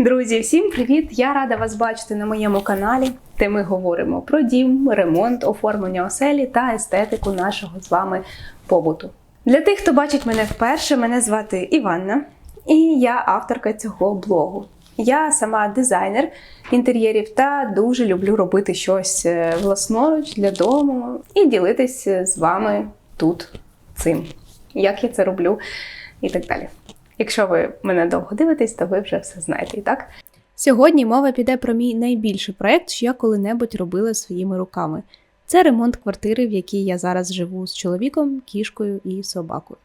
Друзі, всім привіт! Я рада вас бачити на моєму каналі, де ми говоримо про дім, ремонт, оформлення оселі та естетику нашого з вами побуту. Для тих, хто бачить мене вперше, мене звати Іванна, і я авторка цього блогу. Я сама дизайнер інтер'єрів та дуже люблю робити щось е, власноруч для дому і ділитися з вами тут цим, як я це роблю і так далі. Якщо ви мене довго дивитесь, то ви вже все знаєте, і так? Сьогодні мова піде про мій найбільший проєкт, що я коли-небудь робила своїми руками. Це ремонт квартири, в якій я зараз живу з чоловіком, кішкою і собакою.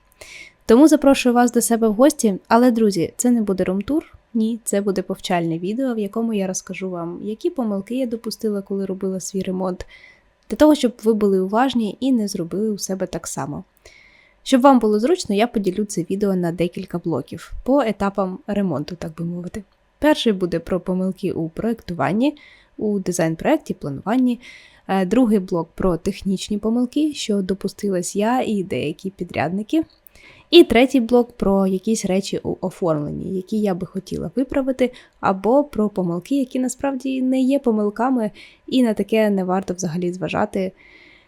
Тому запрошую вас до себе в гості, але, друзі, це не буде румтур, ні, це буде повчальне відео, в якому я розкажу вам, які помилки я допустила, коли робила свій ремонт, для того, щоб ви були уважні і не зробили у себе так само. Щоб вам було зручно, я поділю це відео на декілька блоків по етапам ремонту, так би мовити. Перший буде про помилки у проєктуванні, у дизайн-проєкті, плануванні. Е, Другий блок про технічні помилки, що допустилась я і деякі підрядники. І третій блок про якісь речі у оформленні, які я би хотіла виправити, або про помилки, які насправді не є помилками, і на таке не варто взагалі зважати,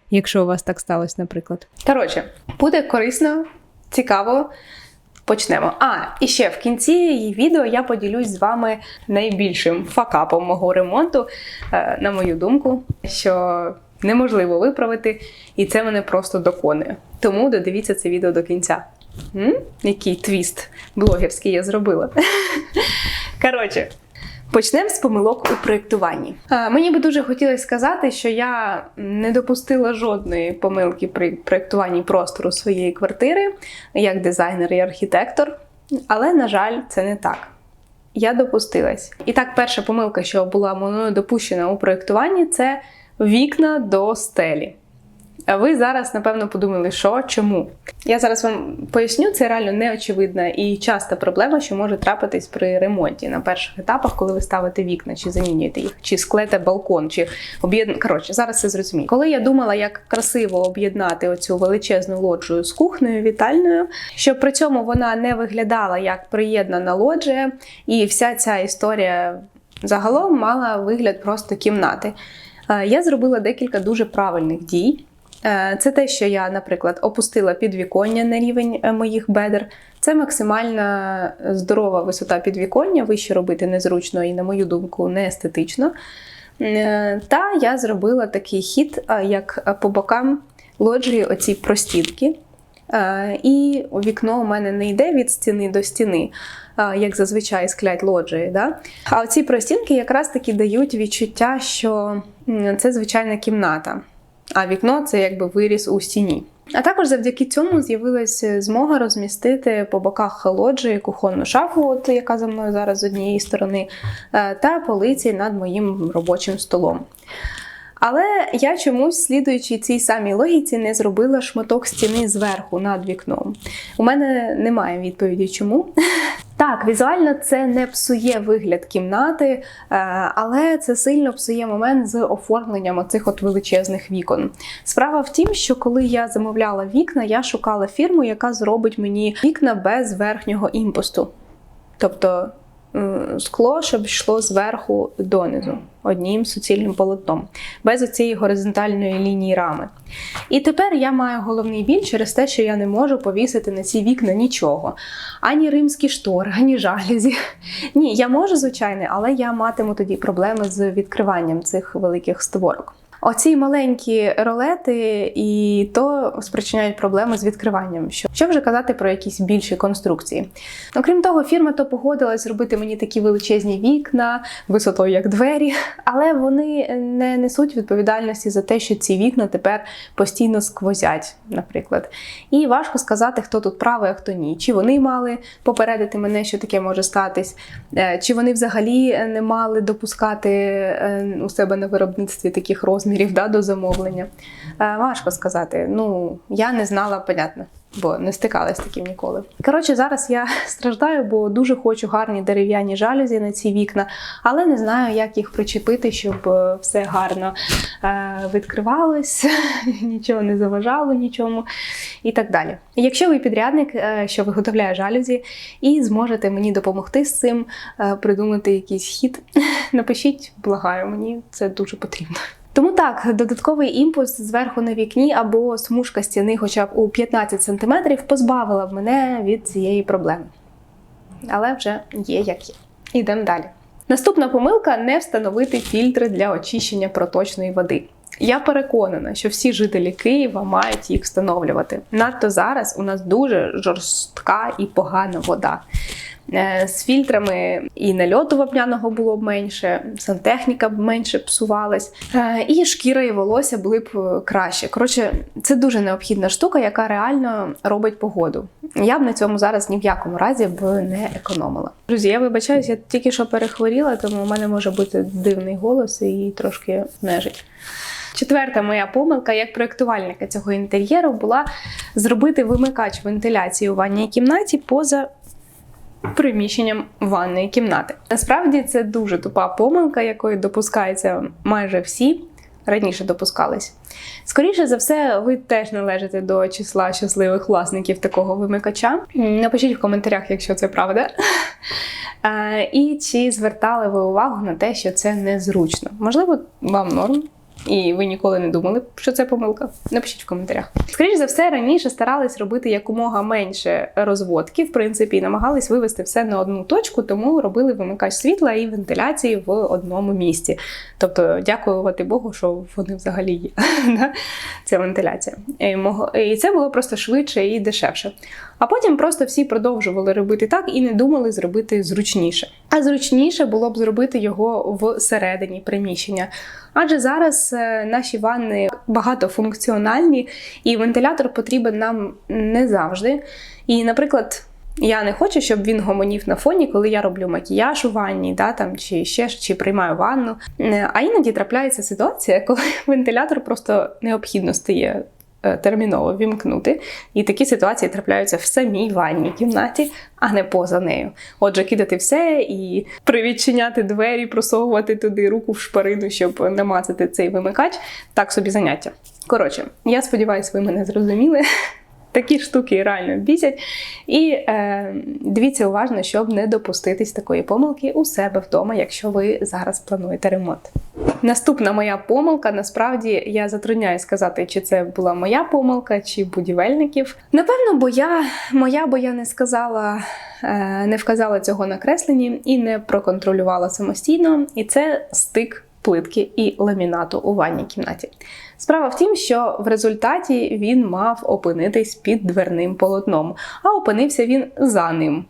якщо у вас так сталося, наприклад. Коротше, буде корисно, цікаво. Почнемо. А, і ще в кінці її відео я поділюсь з вами найбільшим факапом мого ремонту, е, на мою думку, що неможливо виправити, і це мене просто доконує. Тому додивіться це відео до кінця. М? Який твіст блогерський я зробила. Коротше, Почнемо з помилок у проєктуванні. Мені би дуже хотілося сказати, що я не допустила жодної помилки при проєктуванні простору своєї квартири як дизайнер і архітектор, але, на жаль, це не так. Я допустилась. І так, перша помилка, що була мною допущена у проєктуванні, це вікна до стелі. Ви зараз, напевно, подумали, що чому? Я зараз вам поясню, це реально неочевидна і часта проблема, що може трапитись при ремонті на перших етапах, коли ви ставите вікна, чи замінюєте їх, чи склете балкон, чи об'єднуєте. Коротше, зараз це зрозумію. Коли я думала, як красиво об'єднати оцю величезну лоджію з кухнею вітальною, щоб при цьому вона не виглядала як приєднана лоджія, і вся ця історія загалом мала вигляд просто кімнати. Е, Я зробила декілька дуже правильних дій. Е, Це те, що я, наприклад, опустила підвіконня на рівень е, моїх бедер. Це максимальна здорова висота підвіконня, вище робити незручно і, на мою думку, не естетично. Е, Та я зробила такий хід, е, як по бокам лоджії оці простінки. Е, І вікно у мене не йде від стіни до стіни, е, як зазвичай склять лоджії. Да? А оці простінки якраз таки дають відчуття, що це звичайна кімната а вікно це якби виріс у стіні. А також завдяки цьому з'явилася змога розмістити по боках лоджії кухонну шафу, от яка за мною зараз з однієї сторони, е, та полиці над моїм робочим столом. Але я чомусь, слідуючи цій самій логіці, не зробила шматок стіни зверху над вікном. У мене немає відповіді, чому. Так, візуально це не псує вигляд кімнати, е, але це сильно псує момент з оформленням оцих от величезних вікон. Справа в тім, що коли я замовляла вікна, я шукала фірму, яка зробить мені вікна без верхнього імпосту. Тобто скло, щоб йшло зверху донизу одним суцільним полотном, без цієї горизонтальної лінії рами. І тепер я маю головний біль через те, що я не можу повісити на ці вікна нічого. Ані римські штори, ані жалюзі. Ні, я можу, звичайно, але я матиму тоді проблеми з відкриванням цих великих створок. Оці маленькі ролети і то спричиняють проблеми з відкриванням. Що, що вже казати про якісь більші конструкції. Окрім того, фірма то погодилась зробити мені такі величезні вікна, висотою як двері, але вони не несуть відповідальності за те, що ці вікна тепер постійно сквозять, наприклад. І важко сказати, хто тут правий, а хто ні. Чи вони мали попередити мене, що таке може статись, е, чи вони взагалі не мали допускати е, у себе на виробництві таких розмірів да, до замовлення. Е, Важко сказати. Ну, я не знала, понятно. бо не стикалася з таким ніколи. Коротше, зараз я страждаю, бо дуже хочу гарні дерев'яні жалюзі на ці вікна, але не знаю, як їх причепити, щоб е, все гарно е, відкривалось, нічого не заважало нічому і так далі. Якщо ви підрядник, що виготовляє жалюзі, і зможете мені допомогти з цим, придумати якийсь хід, напишіть, благаю, мені це дуже потрібно. Тому так, додатковий імпульс зверху на вікні або смужка стіни, хоча б у 15 см, позбавила б мене від цієї проблеми. Але вже є як є. Ідемо далі. Наступна помилка не встановити фільтри для очищення проточної води. Я переконана, що всі жителі Києва мають їх встановлювати. Надто зараз у нас дуже жорстка і погана вода. Е, З фільтрами і нальоту вапняного було б менше, сантехніка б менше псувалась, е, і шкіра і волосся були б е, краще. Коротше, це дуже необхідна штука, яка реально робить погоду. Я б на цьому зараз ні в якому разі б не економила. Друзі, я вибачаюсь, я тільки що перехворіла, тому у мене може бути дивний голос і трошки нежить. Четверта моя помилка як проєктувальника цього інтер'єру була зробити вимикач вентиляції у ванній кімнаті поза приміщенням ванної кімнати. Насправді це дуже тупа помилка, якої допускаються майже всі. Раніше допускались. Скоріше за все, ви теж належите до числа щасливих власників такого вимикача. Напишіть в коментарях, якщо це правда. І чи звертали ви увагу на те, що це незручно? Можливо, вам норм, і ви ніколи не думали, що це помилка? Напишіть в коментарях. Скоріше за все, раніше старались робити якомога менше розводки, в принципі, і намагались вивести все на одну точку, тому робили вимикач світла і вентиляції в одному місці. Тобто, дякувати Богу, що вони взагалі є. Ця вентиляція. І це було просто швидше і дешевше. А потім просто всі продовжували робити так і не думали зробити зручніше. А зручніше було б зробити його всередині приміщення. Адже зараз е, наші ванни багатофункціональні, і вентилятор потрібен нам не завжди. І, наприклад, я не хочу, щоб він гомонів на фоні, коли я роблю макіяж у ванні, да, там, чи ще чи приймаю ванну. Е, А іноді трапляється ситуація, коли вентилятор просто необхідно стає терміново вімкнути. І такі ситуації трапляються в самій ванній кімнаті, а не поза нею. Отже, кидати все і привідчиняти двері, просовувати туди руку в шпарину, щоб намацати цей вимикач. Так собі заняття. Коротше, я сподіваюся, ви мене зрозуміли. Такі штуки реально бісять. І е, дивіться уважно, щоб не допуститись такої помилки у себе вдома, якщо ви зараз плануєте ремонт. Наступна моя помилка, насправді я затрудняю сказати, чи це була моя помилка, чи будівельників. Напевно, бо я моя, бо я не сказала, е, не вказала цього на кресленні і не проконтролювала самостійно. І це стик плитки і ламінату у ванній кімнаті. Справа в тім, що в результаті він мав опинитись під дверним полотном, а опинився він за ним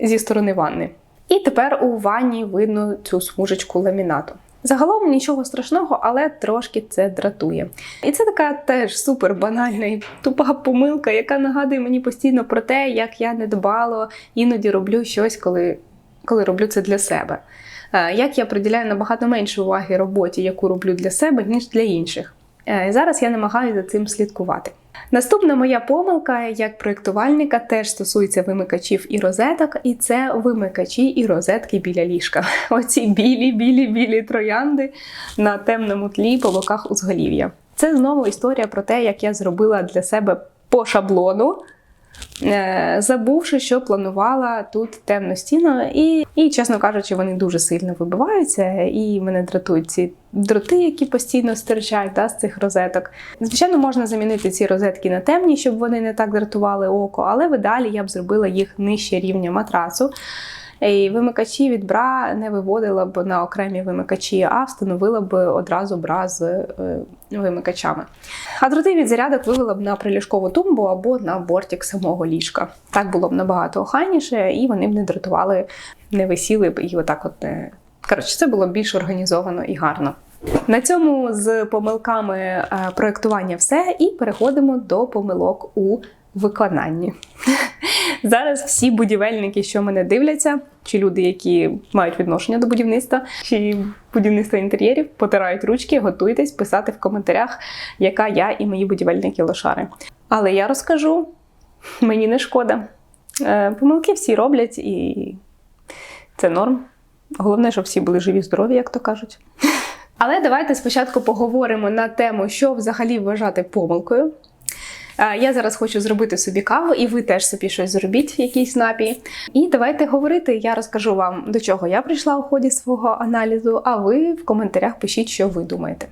зі сторони ванни. І тепер у ванні видно цю смужечку ламінату. Загалом нічого страшного, але трошки це дратує. І це така теж супер банальна і тупа помилка, яка нагадує мені постійно про те, як я недбало іноді роблю щось, коли, коли роблю це для себе. Е, Як я приділяю набагато менше уваги роботі, яку роблю для себе, ніж для інших. Е, І зараз я намагаюся за цим слідкувати. Наступна моя помилка як проєктувальника теж стосується вимикачів і розеток, і це вимикачі і розетки біля ліжка. Оці білі, білі, білі троянди на темному тлі по боках узголів'я. Це знову історія про те, як я зробила для себе по шаблону. Е, Забувши, що планувала тут темну стіну, і, і, чесно кажучи, вони дуже сильно вибиваються, і мене дратують ці дроти, які постійно стирчать да, з цих розеток. Звичайно, можна замінити ці розетки на темні, щоб вони не так дратували око, але в ідеалі я б зробила їх нижче рівня матрасу. І вимикачі від бра не виводила б на окремі вимикачі, а встановила б одразу бра з е, вимикачами. А дроти від зарядок вивела б на приліжкову тумбу або на бортик самого ліжка. Так було б набагато охайніше, і вони б не дратували, не висіли б і отак от не. Коротше, це було більш організовано і гарно. На цьому з помилками е, проєктування все, і переходимо до помилок у виконанні. Зараз всі будівельники, що мене дивляться, чи люди, які мають відношення до будівництва, чи будівництва інтер'єрів, потирають ручки, готуйтесь писати в коментарях, яка я і мої будівельники лошари. Але я розкажу Мені не шкода. Е, Помилки всі роблять, і це норм. Головне, щоб всі були живі, здорові, як то кажуть. Але давайте спочатку поговоримо на тему, що взагалі вважати помилкою. Е, Я зараз хочу зробити собі каву, і ви теж собі щось зробіть, якийсь напій. І давайте говорити. Я розкажу вам, до чого я прийшла у ході свого аналізу, а ви в коментарях пишіть, що ви думаєте.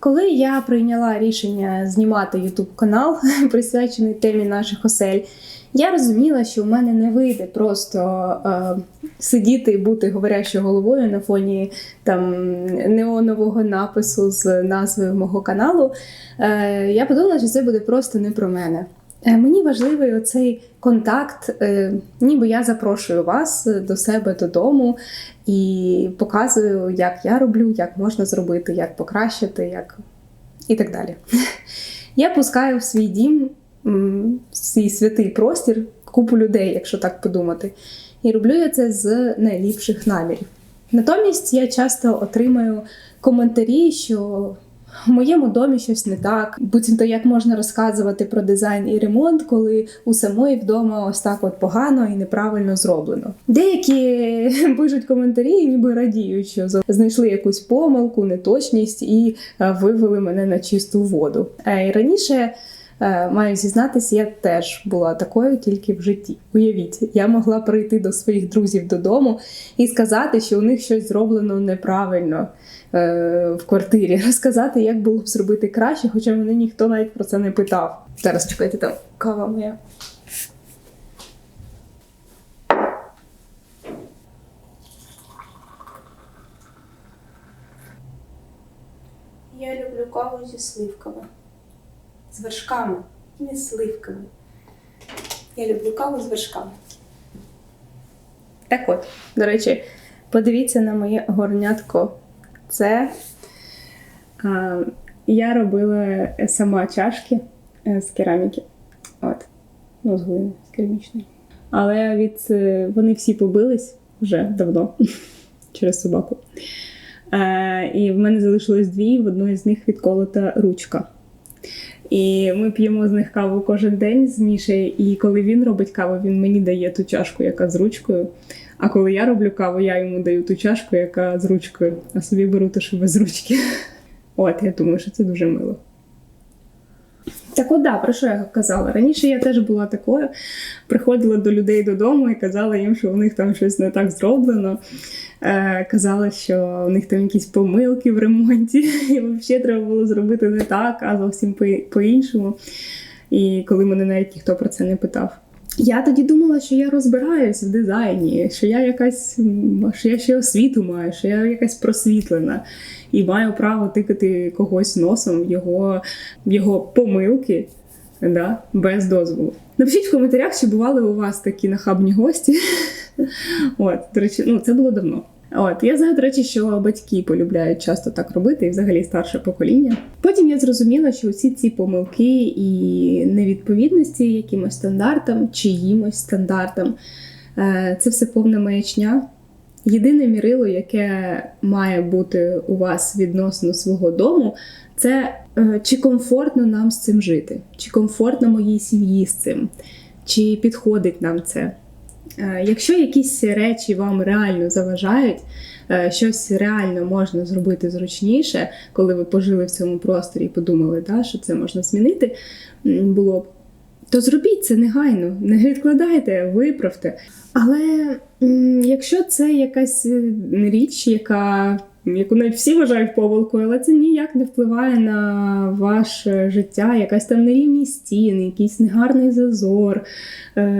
Коли я прийняла рішення знімати YouTube канал, присвячений темі наших осель, я розуміла, що в мене не вийде просто е, сидіти і бути говорящою головою на фоні там неонового напису з назвою мого каналу. Е, я подумала, що це буде просто не про мене. Е, Мені важливий оцей контакт, е, ніби я запрошую вас до себе додому і показую, як я роблю, як можна зробити, як покращити, як і так далі. Я пускаю в свій дім, свій святий простір купу людей, якщо так подумати. І роблю я це з найліпших намірів. Натомість я часто отримую коментарі, що в моєму домі щось не так. Буцімто як можна розказувати про дизайн і ремонт, коли у самої вдома ось так от погано і неправильно зроблено. Деякі пишуть коментарі, ніби радіють, що знайшли якусь помилку, неточність і е, вивели мене на чисту воду. Е, І раніше. Е, Маю зізнатися, я теж була такою тільки в житті. Уявіть, я могла прийти до своїх друзів додому і сказати, що у них щось зроблено неправильно е, в квартирі, розказати, як було б зробити краще, хоча мене ніхто навіть про це не питав. Зараз чекайте, там кава моя. Я люблю каву зі сливками. З вершками, не сливками. Я люблю каву з вершками. Так от, до речі, подивіться на моє горнятко. Це а, я робила сама чашки е, з кераміки. От. Ну, з глини, з керамічної. Але від, е, вони всі побились вже давно через собаку. Е, і в мене залишилось дві, в одної з них відколота ручка. І ми п'ємо з них каву кожен день з Мішею, і коли він робить каву, він мені дає ту чашку, яка з ручкою. А коли я роблю каву, я йому даю ту чашку, яка з ручкою, а собі беру те, що без ручки. От, я думаю, що це дуже мило. Так от да, про що я казала? Раніше я теж була такою, приходила до людей додому і казала їм, що у них там щось не так зроблено. Е, казала, що у них там якісь помилки в ремонті, і взагалі треба було зробити не так, а зовсім по- по-іншому. І коли мене навіть ніхто про це не питав. Я тоді думала, що я розбираюсь в дизайні, що я якась, що я ще освіту маю, що я якась просвітлена і маю право тикати когось носом в його, його помилки да, без дозволу. Напишіть в коментарях, чи бували у вас такі нахабні гості. От, до речі, ну це було давно. От я знаю, до речі, що батьки полюбляють часто так робити, і взагалі старше покоління. Потім я зрозуміла, що усі ці помилки і невідповідності якимось стандартам, чиїмось стандартам, е, це все повна маячня. Єдине мірило, яке має бути у вас відносно свого дому, це е, чи комфортно нам з цим жити, чи комфортно моїй сім'ї з цим, чи підходить нам це. Е, Якщо якісь речі вам реально заважають, е, щось реально можна зробити зручніше, коли ви пожили в цьому просторі і подумали, да, що це можна змінити, було б, то зробіть це негайно, не відкладайте, виправте. Але якщо це якась е, річ, яка яку навіть всі вважають помилкою, але це ніяк не впливає на ваше життя, якась там нерівність стін, якийсь негарний зазор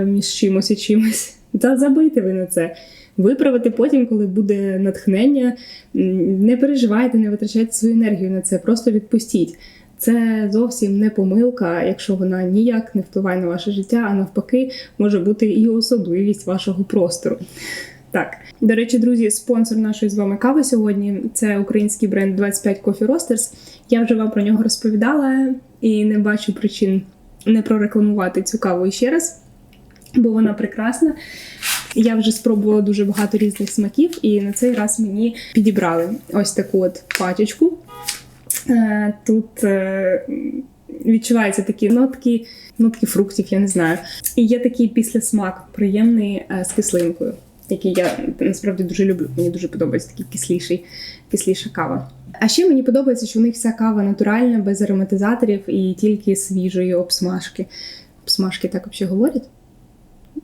між чимось і чимось. Та забийте ви на це. Виправити потім, коли буде натхнення. Не переживайте, не витрачайте свою енергію на це, просто відпустіть. Це зовсім не помилка, якщо вона ніяк не впливає на ваше життя, а навпаки, може бути і особливість вашого простору. Так, до речі, друзі, спонсор нашої з вами кави сьогодні це український бренд 25 Coffee Roasters. Я вже вам про нього розповідала і не бачу причин не прорекламувати цю каву ще раз. Бо вона прекрасна. Я вже спробувала дуже багато різних смаків, і на цей раз мені підібрали ось таку от пачечку. Е, Тут е, відчуваються такі нотки, нотки фруктів, я не знаю. І є такий післясмак приємний е, з кислинкою, який я насправді дуже люблю. Мені дуже подобається такий кисліший, кисліша кава. А ще мені подобається, що у них вся кава натуральна, без ароматизаторів і тільки свіжої обсмажки. Обсмажки так взагалі говорять?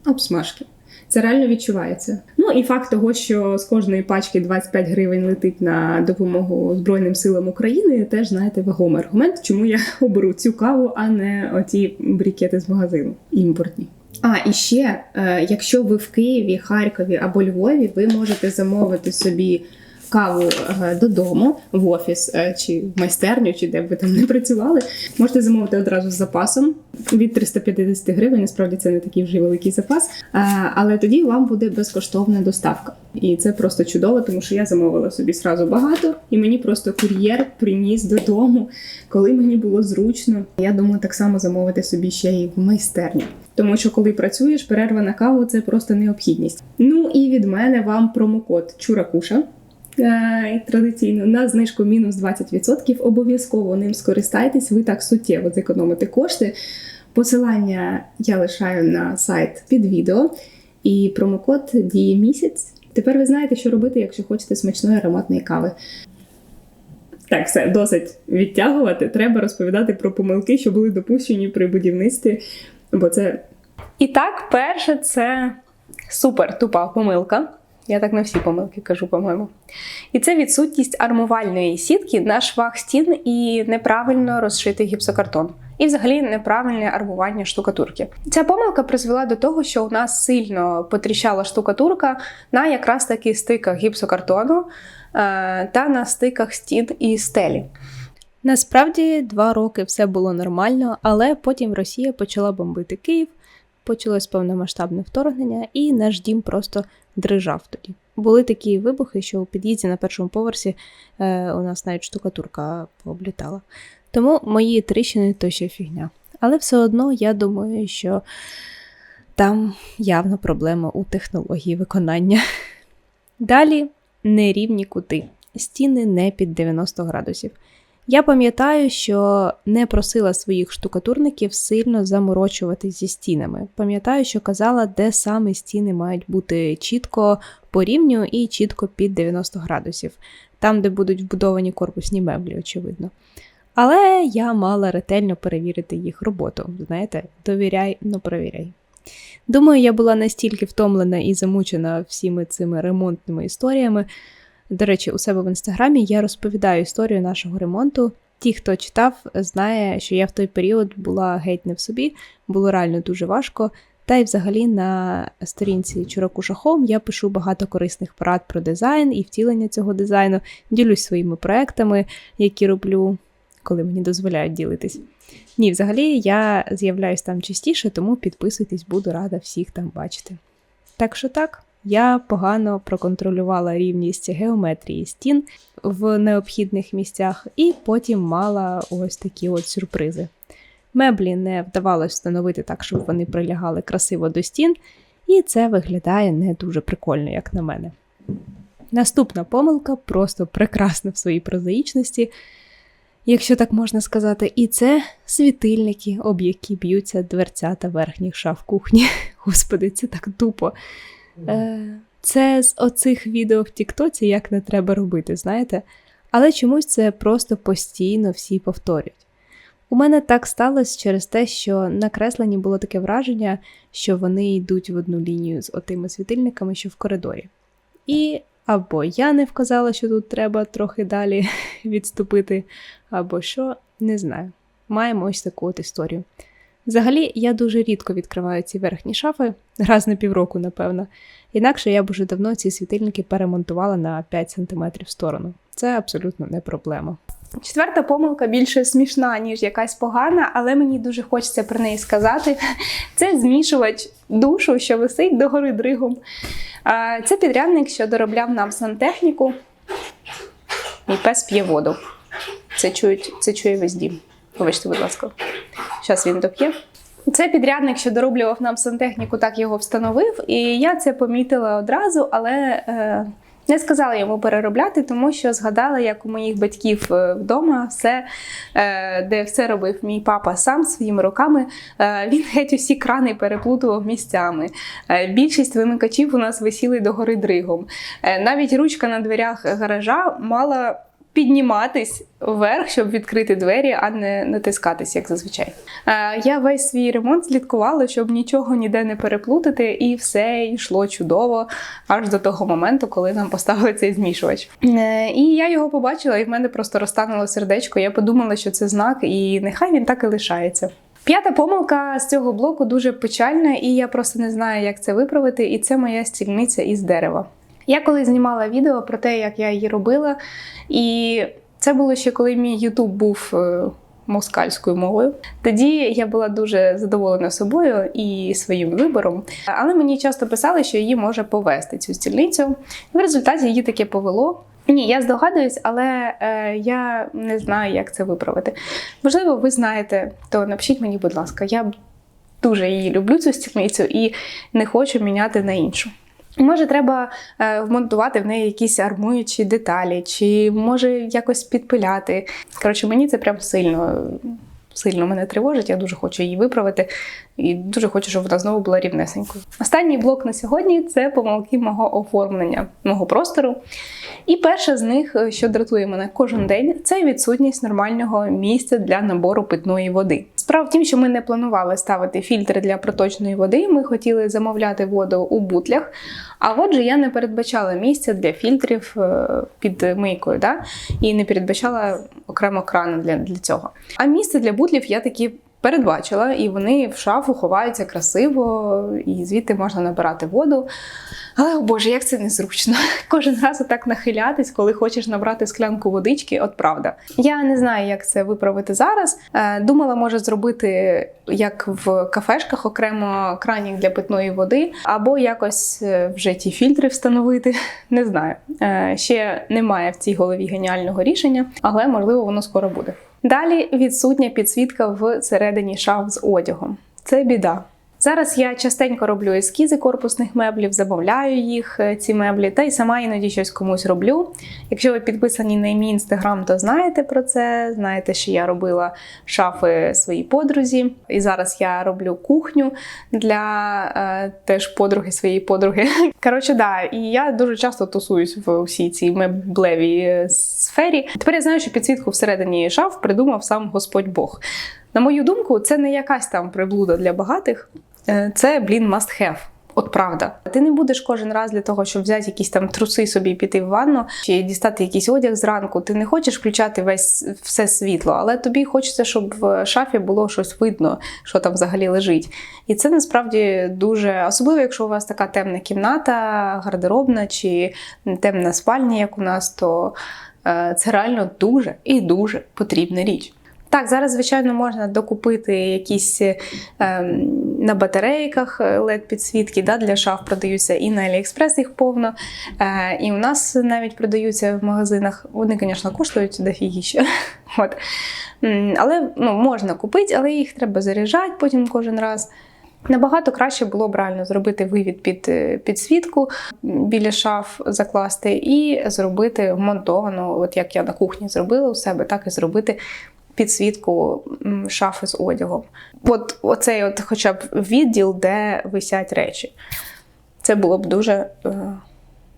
Обсмажки. Це реально відчувається. Ну і факт того, що з кожної пачки 25 гривень летить на допомогу Збройним силам України, теж знаєте вагомий аргумент, чому я оберу цю каву, а не оті брікети з магазину імпортні. А і ще, е, якщо ви в Києві, Харкові або Львові, ви можете замовити собі каву е, додому в офіс е, чи в майстерню, чи де б ви там не працювали. Можете замовити одразу з запасом від 350 гривень. Насправді це не такий вже великий запас. Е, Але тоді вам буде безкоштовна доставка. І це просто чудово, тому що я замовила собі сразу багато, і мені просто кур'єр приніс додому, коли мені було зручно. Я думаю, так само замовити собі ще й в майстерні. Тому що коли працюєш, перерва на каву це просто необхідність. Ну і від мене вам промокод Чуракуша. Е, Традиційно на знижку мінус 20%. Обов'язково ним скористайтесь, ви так суттєво зекономите кошти. Посилання я лишаю на сайт під відео. І промокод діє місяць. Тепер ви знаєте, що робити, якщо хочете смачної ароматної кави. Так, все, досить відтягувати. Треба розповідати про помилки, що були допущені при будівництві, бо це. І так, перше, це супер тупа помилка. Я так на всі помилки кажу, по-моєму. І це відсутність армувальної сітки на швах стін і неправильно розшитий гіпсокартон. І взагалі неправильне армування штукатурки. Ця помилка призвела до того, що у нас сильно потріщала штукатурка на якраз таки стиках гіпсокартону е, та на стиках стін і стелі. Насправді два роки все було нормально, але потім Росія почала бомбити Київ, почалось повномасштабне вторгнення, і наш дім просто дрижав тоді. Були такі вибухи, що у під'їзді на першому поверсі е, у нас навіть штукатурка пооблітала. Тому мої тріщини то ще фігня. Але все одно я думаю, що там явно проблема у технології виконання. Далі нерівні кути, стіни не під 90 градусів. Я пам'ятаю, що не просила своїх штукатурників сильно заморочувати зі стінами. Пам'ятаю, що казала, де саме стіни мають бути чітко по рівню і чітко під 90 градусів, там, де будуть вбудовані корпусні меблі, очевидно. Але я мала ретельно перевірити їх роботу. Знаєте, довіряй, но провіряй. Думаю, я була настільки втомлена і замучена всіми цими ремонтними історіями. До речі, у себе в інстаграмі я розповідаю історію нашого ремонту. Ті, хто читав, знає, що я в той період була геть не в собі, було реально дуже важко. Та й взагалі на сторінці Чураку Шахом я пишу багато корисних порад про дизайн і втілення цього дизайну, ділюсь своїми проектами, які роблю, коли мені дозволяють ділитись. Ні, взагалі я з'являюсь там частіше, тому підписуйтесь, буду рада всіх там бачити. Так що так, я погано проконтролювала рівність геометрії стін в необхідних місцях, і потім мала ось такі от сюрпризи. Меблі не вдавалося встановити так, щоб вони прилягали красиво до стін, і це виглядає не дуже прикольно, як на мене. Наступна помилка просто прекрасна в своїй прозаїчності, якщо так можна сказати, і це світильники, об які б'ються дверцята верхніх шаф кухні. Господи, це так тупо. Е, Це з оцих відео в Тіктоці, як не треба робити, знаєте? Але чомусь це просто постійно всі повторюють. У мене так сталося через те, що на кресленні було таке враження, що вони йдуть в одну лінію з отими світильниками, що в коридорі. І або я не вказала, що тут треба трохи далі відступити, або що, не знаю. Маємо ось таку от історію. Взагалі, я дуже рідко відкриваю ці верхні шафи, раз на півроку, напевно. Інакше я б уже давно ці світильники перемонтувала на 5 см в сторону. Це абсолютно не проблема. Четверта помилка більше смішна, ніж якась погана, але мені дуже хочеться про неї сказати. Це змішувач душу, що висить догори дригом. Це підрядник, що доробляв нам сантехніку. Мій пес п'є воду. Це чують, це чує весь дім. Вибачте, будь ласка. Зараз він доп'є. Це підрядник, що дороблював нам сантехніку, так його встановив, і я це помітила одразу, але е, не сказала йому переробляти, тому що згадала, як у моїх батьків е, вдома все, е, де все робив мій папа сам своїми руками. Е, він геть усі крани переплутував місцями. Е, більшість вимикачів у нас висіли догори дригом. Е, навіть ручка на дверях гаража мала підніматись вверх, щоб відкрити двері, а не натискатись, як зазвичай. Е, Я весь свій ремонт слідкувала, щоб нічого ніде не переплутати, і все йшло чудово аж до того моменту, коли нам поставили цей змішувач. Е, І я його побачила, і в мене просто розтануло сердечко. Я подумала, що це знак, і нехай він так і лишається. П'ята помилка з цього блоку дуже печальна, і я просто не знаю, як це виправити. І це моя стільниця із дерева. Я колись знімала відео про те, як я її робила, і це було ще коли мій Ютуб був е, москальською мовою. Тоді я була дуже задоволена собою і своїм вибором. Але мені часто писали, що її може повести цю стільницю. І в результаті її таке повело. Ні, я здогадуюсь, але е, я не знаю, як це виправити. Можливо, ви знаєте, то напишіть мені, будь ласка, я дуже її люблю, цю стільницю, і не хочу міняти на іншу. Може, треба е, вмонтувати в неї якісь армуючі деталі, чи може якось підпиляти. Коротше, мені це прям сильно, сильно мене тривожить. Я дуже хочу її виправити і дуже хочу, щоб вона знову була рівнесенькою. Останній блок на сьогодні це помилки мого оформлення, мого простору. І перша з них, е, що дратує мене кожен день, це відсутність нормального місця для набору питної води. Справа в тім, що ми не планували ставити фільтри для проточної води. Ми хотіли замовляти воду у бутлях. А отже, я не передбачала місця для фільтрів е, під мийкою, да? і не передбачала окремо крани для, для цього. А місце для бутлів я таки передбачила, і вони в шафу ховаються красиво, і звідти можна набирати воду. Але, о Боже, як це незручно. Кожен раз отак нахилятись, коли хочеш набрати склянку водички, от правда. Я не знаю, як це виправити зараз. Е, Думала, може зробити як в кафешках окремо кранік для питної води, або якось е, вже ті фільтри встановити. Не знаю. Е, Ще немає в цій голові геніального рішення, але можливо воно скоро буде. Далі відсутня підсвітка всередині шаф з одягом. Це біда. Зараз я частенько роблю ескізи корпусних меблів, замовляю їх, е, ці меблі, та й сама іноді щось комусь роблю. Якщо ви підписані на мій інстаграм, то знаєте про це. Знаєте, що я робила шафи своїй подрузі. І зараз я роблю кухню для е, теж подруги своєї подруги. Коротше, да, і я дуже часто тусуюсь в усій цій меблевій е, сфері. Тепер я знаю, що підсвітку всередині шаф придумав сам Господь Бог. На мою думку, це не якась там приблуда для багатих. Е, Це, блін, must have. От правда. Ти не будеш кожен раз для того, щоб взяти якісь там труси собі піти в ванну чи дістати якийсь одяг зранку. Ти не хочеш включати весь все світло, але тобі хочеться, щоб в шафі було щось видно, що там взагалі лежить. І це насправді дуже особливо, якщо у вас така темна кімната, гардеробна чи темна спальня, як у нас, то це реально дуже і дуже потрібна річ. Так, зараз, звичайно, можна докупити якісь е, на батарейках led підсвітки да, для шаф продаються і на AliExpress їх повно. Е, і у нас навіть продаються в магазинах. Вони, звісно, коштують дофігіще. От. Але ну, можна купити, але їх треба заряджати потім кожен раз. Набагато краще було б реально зробити вивід під е, підсвітку біля шаф закласти і зробити вмонтовану, от як я на кухні зробила у себе, так і зробити підсвітку шафи з одягом. От оцей от хоча б відділ, де висять речі. Це було б дуже е,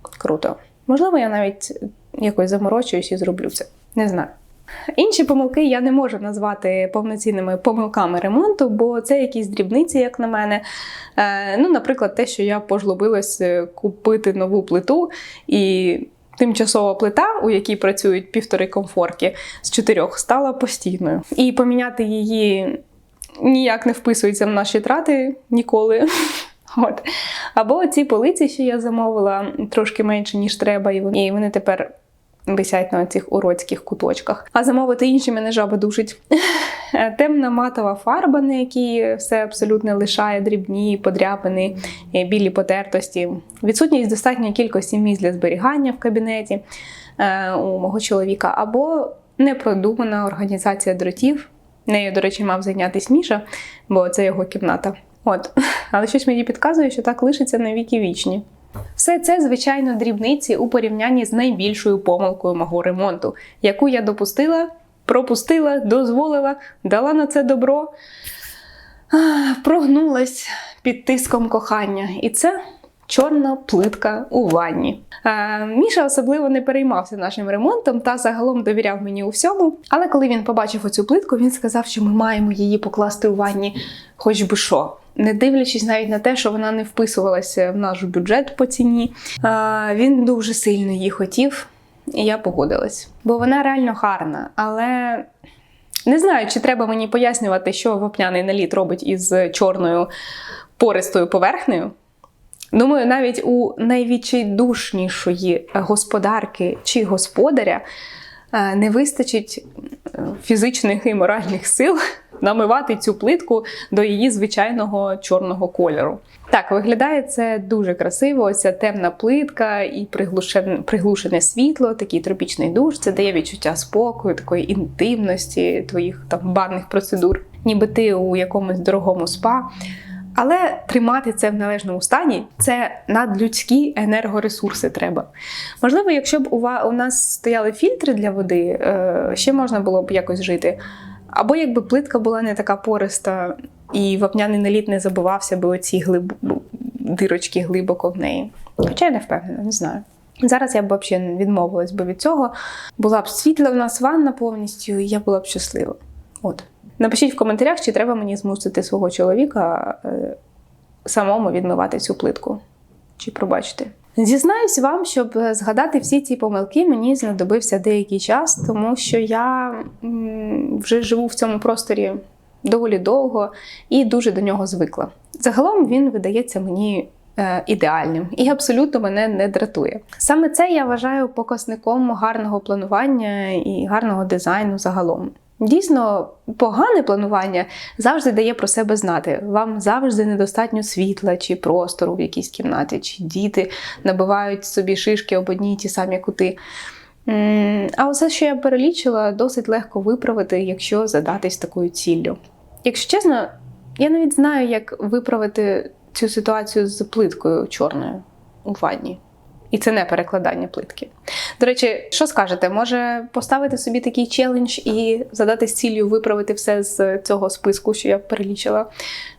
круто. Можливо, я навіть якось заморочуюсь і зроблю це. Не знаю. Інші помилки я не можу назвати повноцінними помилками ремонту, бо це якісь дрібниці, як на мене. Е, ну, наприклад, те, що я пожлобилась е, купити нову плиту і. Тимчасова плита, у якій працюють півтори комфорки з чотирьох, стала постійною. І поміняти її ніяк не вписується в наші трати ніколи. От. Або ці полиці, що я замовила, трошки менше, ніж треба, і вони тепер висять на цих уродських куточках. А замовити інші мене жаба душить. Темна матова фарба, на якій все абсолютно лишає дрібні подряпини, е, білі потертості, відсутність достатньої кількості місць для зберігання в кабінеті е, у мого чоловіка, або непродумана організація дротів Нею, до речі, мав зайнятися Міша, бо це його кімната. От, але щось мені підказує, що так лишиться на віки вічні. Все це, звичайно, дрібниці у порівнянні з найбільшою помилкою мого ремонту, яку я допустила, пропустила, дозволила, дала на це добро, прогнулась під тиском кохання. І це чорна плитка у ванні. Е, Міша особливо не переймався нашим ремонтом та загалом довіряв мені у всьому. Але коли він побачив оцю плитку, він сказав, що ми маємо її покласти у ванні, хоч би що. Не дивлячись навіть на те, що вона не вписувалася в наш бюджет по ціні, він дуже сильно її хотів, і я погодилась. Бо вона реально гарна, але не знаю, чи треба мені пояснювати, що вапняний наліт робить із чорною пористою поверхнею. Думаю, навіть у найвідчайдушнішої господарки чи господаря е, не вистачить фізичних і моральних сил намивати цю плитку до її звичайного чорного кольору. Так, виглядає це дуже красиво. Ця темна плитка і приглушене, приглушене світло, такий тропічний душ. Це дає відчуття спокою, такої інтимності, твоїх там банних процедур, ніби ти у якомусь дорогому спа. Але тримати це в належному стані це надлюдські енергоресурси треба. Можливо, якщо б у нас стояли фільтри для води, е, ще можна було б якось жити. Або якби плитка була не така пориста, і вапняний наліт не забивався би оці глиб... дирочки глибоко в неї. Хоча я не впевнена, не знаю. Зараз я б взагалі відмовилась би від цього. Була б світла в нас ванна повністю, і я була б щаслива. От. Напишіть в коментарях, чи треба мені змусити свого чоловіка е, самому відмивати цю плитку. Чи пробачте. Зізнаюсь вам, щоб згадати всі ці помилки, мені знадобився деякий час, тому що я вже живу в цьому просторі доволі довго і дуже до нього звикла. Загалом він видається мені е, ідеальним і абсолютно мене не дратує. Саме це я вважаю показником гарного планування і гарного дизайну загалом. Дійсно, погане планування завжди дає про себе знати. Вам завжди недостатньо світла чи простору в якійсь кімнаті, чи діти набивають собі шишки об одні ті самі кути. А усе, що я перелічила, досить легко виправити, якщо задатись такою ціллю. Якщо чесно, я навіть знаю, як виправити цю ситуацію з плиткою чорною у ванні. І це не перекладання плитки. До речі, що скажете? Може поставити собі такий челендж і задати з ціллю виправити все з цього списку, що я перелічила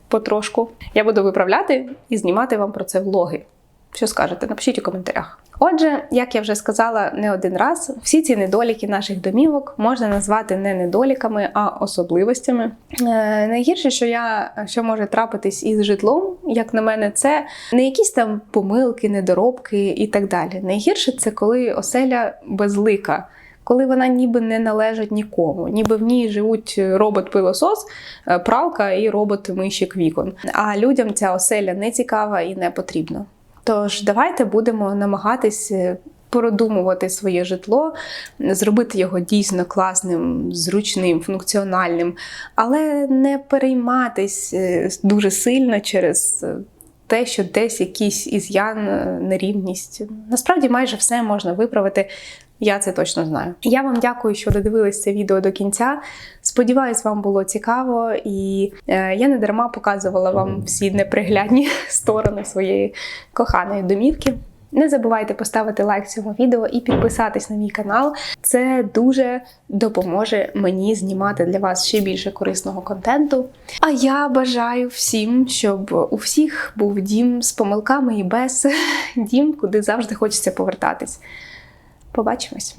потрошку. Я буду виправляти і знімати вам про це влоги. Що скажете? Напишіть у коментарях. Отже, як я вже сказала не один раз, всі ці недоліки наших домівок можна назвати не недоліками, а особливостями. Е, найгірше, що я що може трапитись із житлом, як на мене, це не якісь там помилки, недоробки і так далі. Найгірше це коли оселя безлика. Коли вона ніби не належить нікому, ніби в ній живуть робот-пилосос, е, пралка і робот-мийщик вікон. А людям ця оселя не цікава і не потрібна. Тож давайте будемо намагатись е, продумувати своє житло, зробити його дійсно класним, зручним, функціональним, але не перейматись е, дуже сильно через е, те, що десь якийсь із'ян, нерівність. Насправді майже все можна виправити. Я це точно знаю. Я вам дякую, що додивились це відео до кінця. Сподіваюсь, вам було цікаво, і е, я не дарма показувала вам всі неприглядні сторони своєї коханої домівки. Не забувайте поставити лайк цьому відео і підписатись на мій канал. Це дуже допоможе мені знімати для вас ще більше корисного контенту. А я бажаю всім, щоб у всіх був дім з помилками і без дім, куди завжди хочеться повертатись. Побачимось!